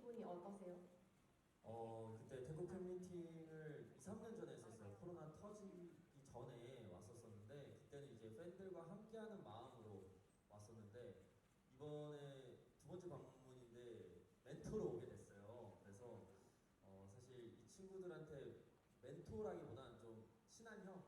기분이 어떠세요? 어 그때 태국 팬미팅을 2, 3년 전에 했었어요. 코로나 터지기 전에 왔었었는데 그때는 이제 팬들과 함께하는 마음으로 왔었는데 이번에 두 번째 방문인데 멘토로 오게 됐어요. 그래서 어 사실 이 친구들한테 멘토라기보다는 좀 친한 형,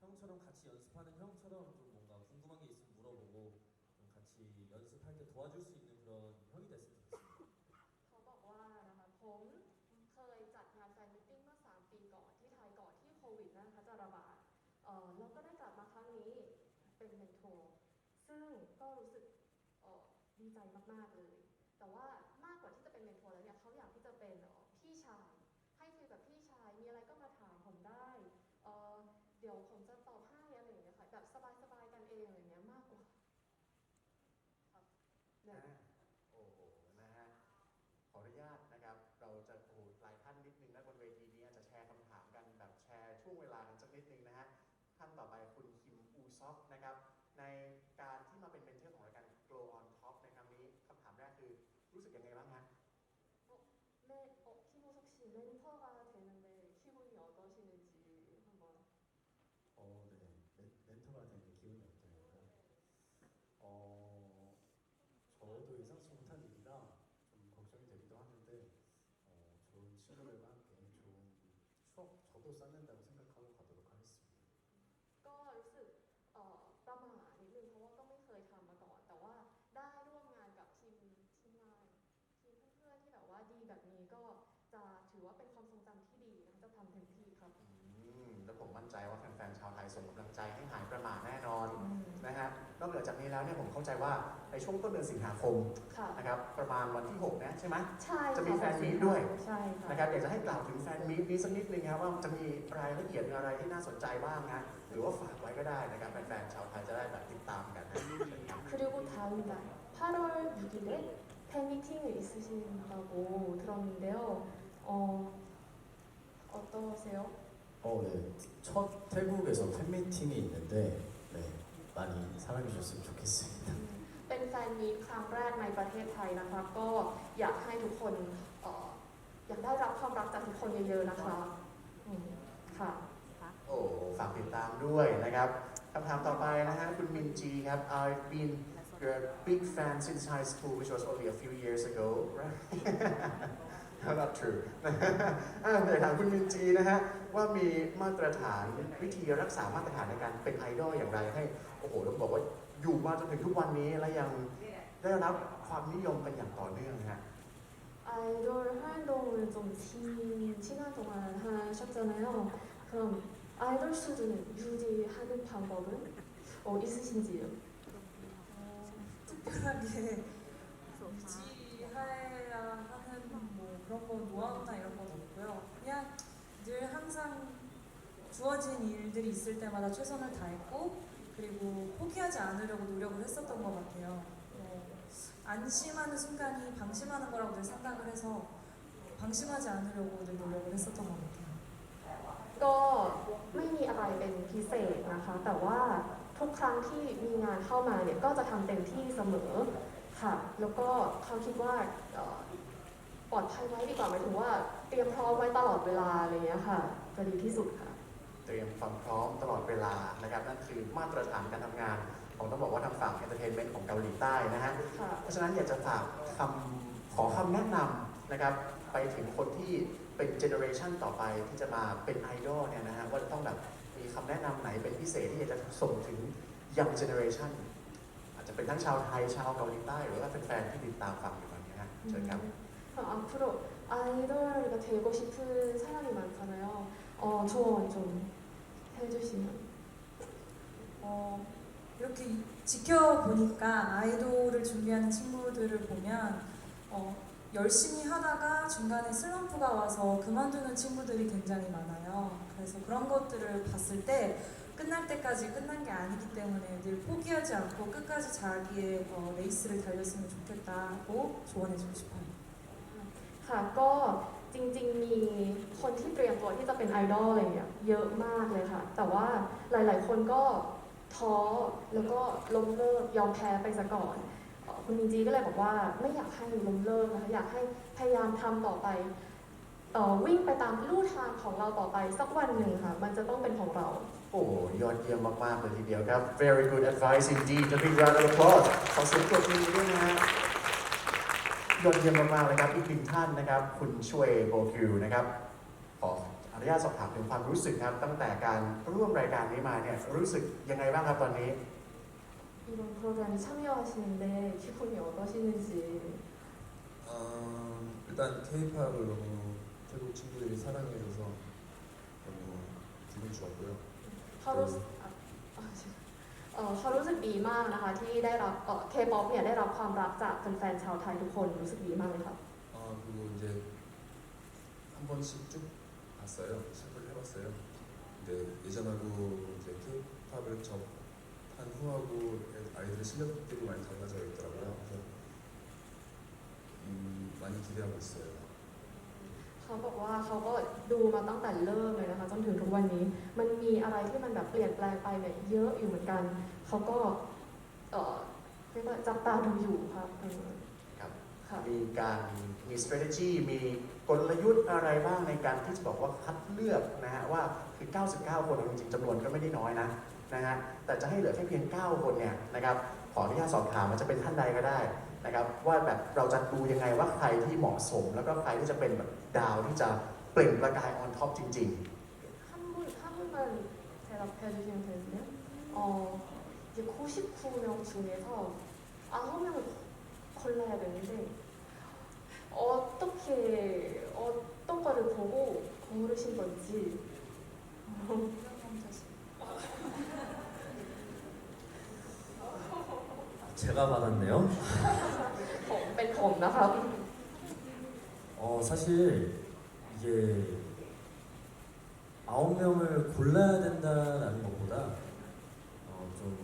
형처럼 같이 연습하는 형처럼 좀 뭔가 궁금한 게 있으면 물어보고 좀 같이 연습할 때 도와줄 수 있는 เป็นเมนโทร์ซึ่งก็รู้สึกออดีใจมากๆเลย แต่ว่า 没人啊吧。 เนี่ยผมเข้าใจว่าในช่วงต้นเดือนสิงหาคม ค่ะ นะครับ ประมาณวันที่ 6 นะใช่ไหม ใช่ จะมีแฟนมีตด้วย ใช่ค่ะ นะครับอยากจะให้กล่าวถึงแฟนมีตนี้สักนิดนึงครับว่าจะมีรายละเอียดอะไรที่น่าสนใจบ้างนะหรือว่าฝากไว้ก็ได้นะครับแฟนๆชาวไทยจะได้แบบติดตามกันนะ 그리고 다음 날 8월 6일에 팬미팅이 있으신다고 들었는데요. 어, 어떠세요? 어, 네. 첫 태국에서 팬미팅이 있는데 네, 많이 사랑해 주셨으면 좋겠습니다. เป็นแฟนมีตครั้งแรกในประเทศไทยนะคะ ก็อยากให้ทุกคนเอ่ออยากได้รับความรักจากทุกคนเยอะๆนะคะอืมค่ะ โอ้ฝากติดตามด้วยนะครับคำถามต่อไปนะฮะคุณมินจีครับ I've been your big fan since high school which was only a few years ago right not true อ่าเดี๋ยวถามคุณมินจีนะฮะว่ามีมาตรฐานวิธีรักษามาตรฐานในการเป็นไอดอลอย่างไรให้โอ้โหต้องบอกว่าอยู่มาจนถึงทุกวันนี้และยังได้รับความนิยมเป็นอย่างต่อเนื่องนะฮะ 아이돌 활동을 좀 긴 시간 동안 하셨잖아요. 그럼 아이돌 수준을 유지하는 방법은 어, 있으신지요? 특별하게 주어진 일들이 있을 때마다 최선을 다했고 그리고 포기하지 않으려고 노력을 했었던 것 같아요. 어, 안심하는 순간이 방심하는 거라고 늘 생각을 해서 방심하지 않으려고 늘 노력을 했었던 것 같아요. ก็ไม่มีอะไรเป็นพิเศษนะคะ แต่ว่าทุกครั้งที่มีงานเข้ามาเนี่ยก็จะทำเต็มที่เสมอค่ะ แล้วก็เขาคิดว่าเอ่อปลอดภัยไว้ดีกว่าหมายถึงว่าเตรียมพร้อมไว้ตลอดเวลาอะไรอย่างเงี้ยค่ะจะดีที่สุดค่ะ เตรียมความพร้อมตลอดเวลานะครับนั่นคือมาตรฐานการทำงานของต้องบอกว่าทางฝั่งเอนเตอร์เทนเมนต์ของเกาหลีใต้นะฮะ ค่ะ เพราะฉะนั้นอยากจะฝากคำขอคำแนะนำนะครับไปถึงคนที่เป็นเจเนอเรชันต่อไปที่จะมาเป็นไอดอลเนี่ยนะฮะว่าจะต้องแบบมีคำแนะนำไหนเป็นพิเศษที่อยากจะส่งถึงยังเจเนอเรชันอาจจะเป็นทั้งชาวไทยชาวเกาหลีใต้ หรือว่าแฟนๆที่ติดตามฟังอยู่ตอนนี้นะเชิญครับ 그럼 앞으로 아이돌가 되고 싶은 사람이 많잖아요. 어, 조언 좀 해주시면. 어, 이렇게 지켜보니까 아이돌을 준비하는 친구들을 보면 어, 열심히 하다가 중간에 슬럼프가 와서 그만두는 친구들이 굉장히 많아요. 그래서 그런 것들을 봤을 때 끝날 때까지 끝난 게 아니기 때문에 늘 포기하지 않고 끝까지 자기의 어, 레이스를 달렸으면 좋겠다고 조언해주고 싶어요. ค่ะก็จริง ๆ มีคนที่เตรียมตัวที่จะเป็นไอดอลอะไรเนี่ยเยอะมากเลยค่ะ แต่ว่าหลาย ๆ คนก็ท้อแล้วก็ล้มเลิกยอมแพ้ไปซะก่อนคุณมินจีก็เลยบอกว่าไม่อยากให้ล้มเลิกนะคะอยากให้พยายามทำต่อไปต่อวิ่งไปตามลู่ทางของเราต่อไปสักวันหนึ่งค่ะ มันจะต้องเป็นของเรา โอ้ยอดเยี่ยมมาก ๆ เลยทีเดียวครับ very good advice indeed a big round of applause ขอเสียงปรบมือด้วยนะฮะ ยอดเยี่ยมมากๆเลยครับอีกหนึ่งท่านนะครับ คุณช่วยโบคิวนะครับขออนุญาตสอบถามถึงความรู้สึกครับ ตั้งแต่การร่วมรายการนี้มาเนี่ยรู้สึกยังไงบ้างครับตอนนี้ 이런 프로그램에 참여하시는데 기분이 어떠시는지 어, 일단 K-팝을 너무 태국 친구들이 사랑해줘서 너무 기분 좋았고요. เขารู้สึกอ่ะอ่ะ เอ่อเขารู้สึกดีมากนะคะ ที่ได้รับเอ่อเคป๊อปเนี่ยได้รับความรักจากแฟนๆชาวไทยทุกคนรู้สึกดีมากเลยค่ะ 아 그리고 이제 한 번씩 쭉 봤어요. 체크를 해봤어요. 근데 예전하고 이제 K-팝을 접한 후하고 아이들의 실력들이 많이 달라져 있더라고요. 그래서 음, 많이 기대하고 있어요. เขาบอกว่าเขาก็ดูมาตั้งแต่เริ่มเลยนะคะจนถึงทุกวันนี้ มันมีอะไรที่มันแบบเปลี่ยนแปลงไปเนี่ยเยอะอยู่เหมือนกัน เขาก็เอ่อเรียกว่าจับตาดูอยู่ครับอืมครับค่ะมีการมี strategy มีกลยุทธ์อะไรบ้างในการที่จะบอกว่าคัดเลือกนะฮะว่าคือ 99 คนจริงๆจำนวนก็ไม่ได้น้อยนะนะฮะแต่จะให้เหลือแค่เพียง 9 คนเนี่ยนะครับขออนุญาตสอบถามมันจะเป็นท่านใดก็ได้นะครับว่าแบบเราจะดูยังไงว่าใครที่เหมาะสม แล้วก็ใครที่จะเป็นแบบ ดาวที่จะเปล่งประกาย on top จริง 한 분, 한 분만 대답해 주시면 되는데요. 어, 이제 99명 중에서 9명을 골라야 되는데, 어떻게, 어떤 거를 보고 고르신 건지. 제가 받았네요. ผมเป็นผมนะครับ 어, 사실 이게 아홉 명을 골라야 된다라는 것보다 어, 좀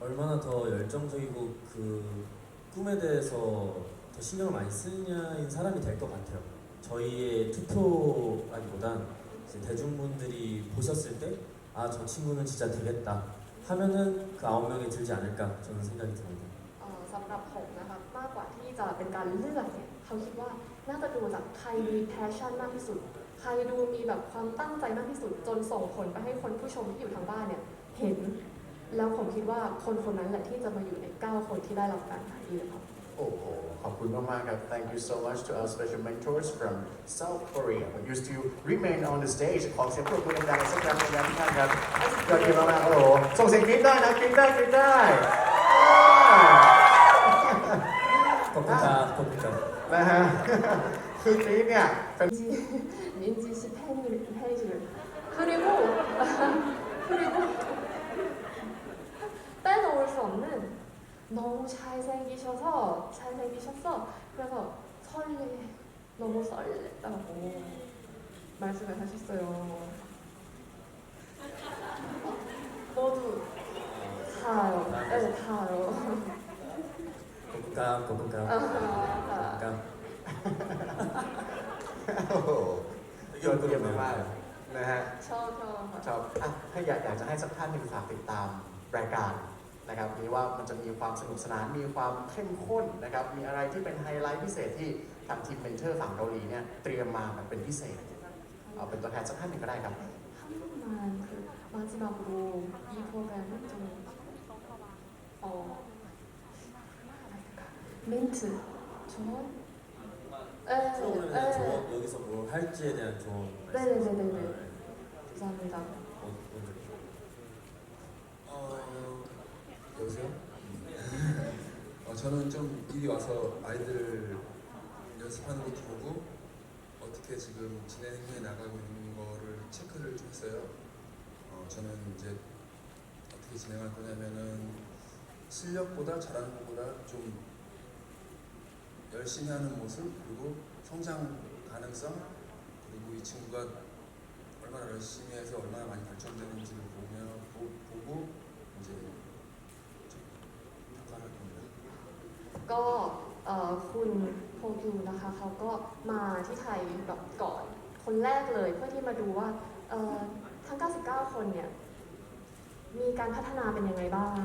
얼마나 더 열정적이고 그 꿈에 대해서 더 신경을 많이 쓰느냐인 사람이 될 것 같아요. 저희의 투표라기보단 이제 대중분들이 보셨을 때 아 저 친구는 진짜 되겠다 하면은 그 아홉 명이 들지 않을까 저는 생각이 듭니다. เอ่อสำหรับผมนะคะมากกว่าที่จะเป็นการเลือกเนี่ย เขาคิดว่าน่าจะดูจากใครมีแพชชั่นมากที่สุด ใครดูมีแบบความตั้งใจมากที่สุด จนส่งผลไปให้คนผู้ชมที่อยู่ทางบ้านเนี่ยเห็น แล้วผมคิดว่าคนคนนั้นแหละที่จะมาอยู่ใน 9 คนที่ได้รับการหาเลือกครับๆโอ้โหขอบคุณมากๆครับ thank you so much to our special mentors from South Korea but you still remain on the stage ขอเสียงปรบมือดังๆสักครั้งหนึงนะทุกท่านครับยอดเยี่ยมมากๆโอ้โหส่งเสียงกรี๊ดได้นะกรี๊ดได้กรี๊ดได้ คือกรี๊ดเนี่ยเป็น 민지 씨 팬을 팬이시를 그리고 그리고 빼놓을 수 없는 너무 잘생기셔서 잘생기셨어 그래서 설레 너무 설렜다고 말씀을 하셨어요 모두 다요 네 다요 꺾을까 꺾을까 아, 꺾을까 โอ้โหยอดเยี่ยมมากๆนะฮะ 저, 저, ชอบอ่ะถ้าอยากอยากจะให้สักท่านหนึ่งฝากติดตามรายการนะครับนี้ว่ามันจะมีความสนุกสนาน มีความเข้มข้นนะครับ มีอะไรที่เป็นไฮไลท์พิเศษที่ทางทีมเมนเทอร์ฝั่งเกาหลีเนี่ยเตรียมมาแบบเป็นพิเศษ เอาเป็นตัวแทนสักท่านหนึ่งก็ได้ครับ 한 분만 그 마지막으로 이 프로그램을 좀 어, 뭐랄까, 멘트 조언? 네, 프로그램에 대한 조언 여기서 뭐 할지에 대한 조언 네네네네네. 네. 감사합니다. 어, 먼저. 어, 여보세요? 어, 저는 좀 미리 와서 아이들 연습하는 것도 보고 어떻게 지금 진행해 나가고 있는 거를 체크를 좀 했어요. 어, 저는 이제 어떻게 진행할 거냐면은 실력보다 잘하는 것보다 좀 열심히 하는 모습 그리고 성장 가능성 그리고 이 친구가 얼마나 열심히 해서 얼마나 많이 발전되는지를 보며 보, 보고 이제 좀 평가를 할 겁니다. ก็เอ่อคุณโฮยูนะคะเขาก็มาที่ไทยแบบก่อนคนแรกเลยเพื่อที่มาดูว่าเอ่อทั้ง 99 คนเนี่ยมีการพัฒนาเป็นยังไงบ้าง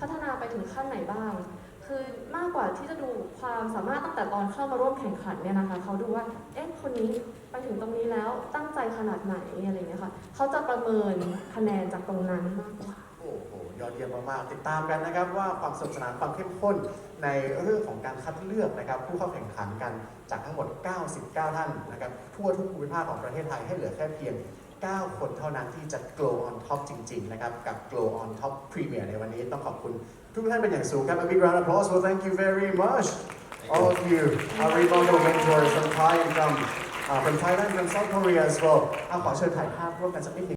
พัฒนาไปถึงขั้นไหนบ้าง เ คือมากกว่าที่จะดูความสามารถตั้งแต่ตอนเข้ามาร่วมแข่งขันเนี่ยนะคะเขาดูว่าเอ๊ะคนนี้ไปถึงตรงนี้แล้วตั้งใจขนาดไหนอะไรอย่างเงี้ยค่ะเขาจะประเมินคะแนนจากตรงนั้นมากกว่าโอ้โหยอดเยี่ยมมากๆติดตามกันนะครับว่าความสนุกสนานความเข้มข้นในเรื่องของการคัดเลือกนะครับ ผู้เข้าแข่งขันกันจากทั้งหมด 99 ท่านนะครับทั่วทุกภูมิภาคของประเทศไทยให้เหลือแค่เพียง 9 คนเท่านั้นที่จะ glow on top จริง ๆ นะครับ กับ glow on top premier ในวันนี้ต้องขอบคุณทุกท่านเป็นอย่างสูงครับ a big round of applause well thank you very much all of you our remote mentors from Thai and from uh, from Thailand from South Korea as well เอาขอเชิญถ่ายภาพร่วมกันสักนิดหนึง